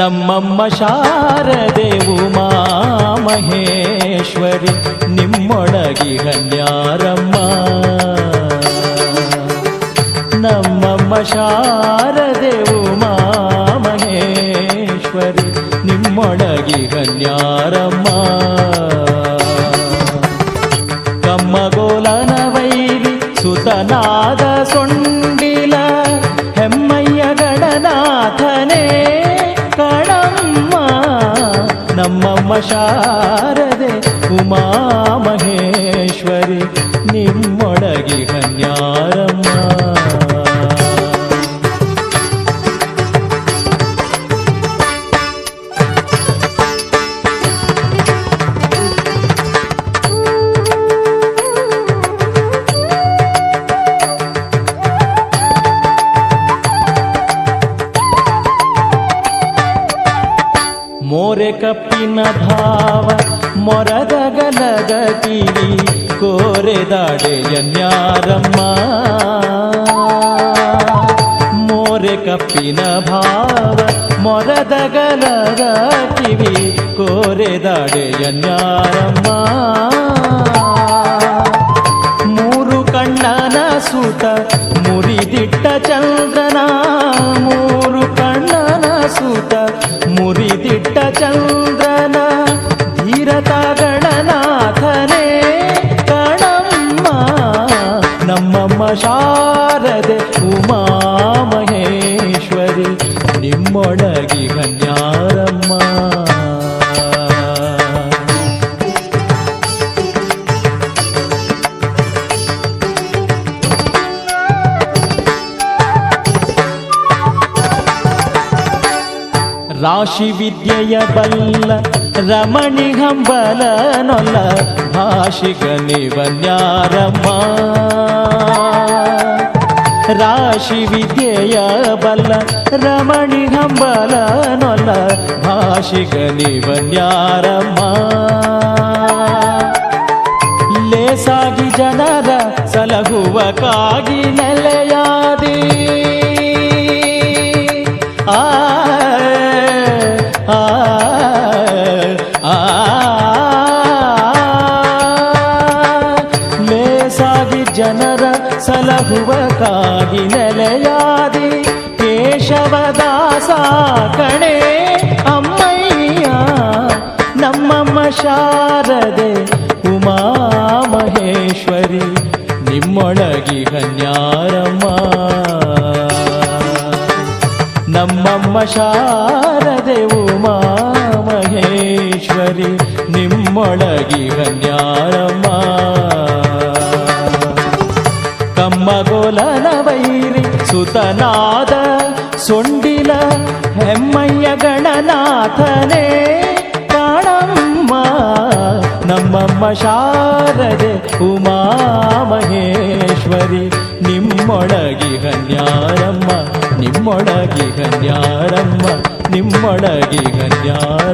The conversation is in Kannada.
ನಮ್ಮಮ್ಮ ಶಾರದೆ ಉಮಾ ಮಹೇಶ್ವರಿ, ನಿಮ್ಮೊಳಗಿ ಹನ್ಯಾರಮ್ಮ ನಮ್ಮಮ್ಮ ಶಾರದೆ ಉಮಾ ಮಹೇಶ್ವರಿ, ನಿಮ್ಮೊಳಗಿ ಹನ್ಯಾರಮ್ಮ ಕಮ್ಮಗೋಲನ ವೈರಿ ಸುತನಾದ ಸೊಂಡಿಲ ನಮ್ಮಮ್ಮ ಶಾರದೆ ಉಮಾ ಮಹೇಶ್ವರಿ ನಿಮ್ಮೊಳಗಿ ಹನ್ಯಾರಮ್ಮ ಮೋರೆ ಕಪ್ಪಿನ ಭಾವ, ಮೊರದ ಗಲದ ಕಿವಿ ಕೋರೆದಾಡೆಯನ್ಯಾರಮ್ಮ ಮೋರೆ ಕಪ್ಪಿನ ಭಾವ, ಮೊರದ ಗಲದ ಕಿವಿ ಕೋರೆದಾಡೆಯನ್ಯಾರಮ್ಮ ಮೂರು ಕಣ್ಣನ ಸುತ ಮುರಿದಿಟ್ಟ ಚಂದ್ರನ ಶಾರದೆ ಉಮಾ ಮಹೇಶ್ವರಿ ನಿಮ್ಮೊಳಗಿ ಕನ್ಯಾರಮ್ಮ. ರಾಶಿ ವಿದ್ಯೆಯ ಬಲ್ಲ ರಮಣಿ ಹಂಬಲ ನೊಲ್ಲ ಭಾಷಿಗ ನಿವನ್ಯಾರಮ್ಮ ರಾಶಿ ವಿದ್ಯೆಯ ಬಲ್ಲ ರಮಣಿ ಹಂಬಲ ನೊಲ್ಲ ಭಾಷಿಕ ನಿವನ್ಯಾರಮ್ಮ. ಲೇಸಾಗಿ ಜನರ ಸಲಹುವ ಕಾಗಿ ನೆಲೆಯಾದಿ. ಆ, ಸಲಹುವ ಕಾಗಿ ನೆಲೆಯಾದಿ ಕೇಶವದಾಸ ಕಣೆ ಅಮ್ಮಯ್ಯ, ನಮ್ಮಮ್ಮ ಶಾರದೆ ಉಮಾ ಮಹೇಶ್ವರಿ ನಿಮ್ಮೊಳಗಿ ಕನ್ಯಾರಮ್ಮ ನಮ್ಮಮ್ಮ ಶಾರದೆ ಉಮಾ ಮಹೇಶ್ವರಿ ನಿಮ್ಮೊಳಗಿ ಕನ್ಯಾರಮ್ಮ ಕಮ್ಮಗೋಲನ ವೈರಿ ಸುತನಾದ ಸೊಂಡಿಲ ಹೆಮ್ಮಯ್ಯ ಗಣನಾಥನೇ ಕಾಣಮ್ಮ ನಮ್ಮಮ್ಮ ಶಾರದೆ ಉಮಾ ಮಹೇಶ್ವರಿ, ನಿಮ್ಮೊಳಗಿ ಕನ್ಯಾರಮ್ಮ ನಿಮ್ಮೊಳಗಿ ಕನ್ಯಾರಮ್ಮ ನಿಮ್ಮೊಳಗಿ ಕನ್ಯಾರಮ್ಮ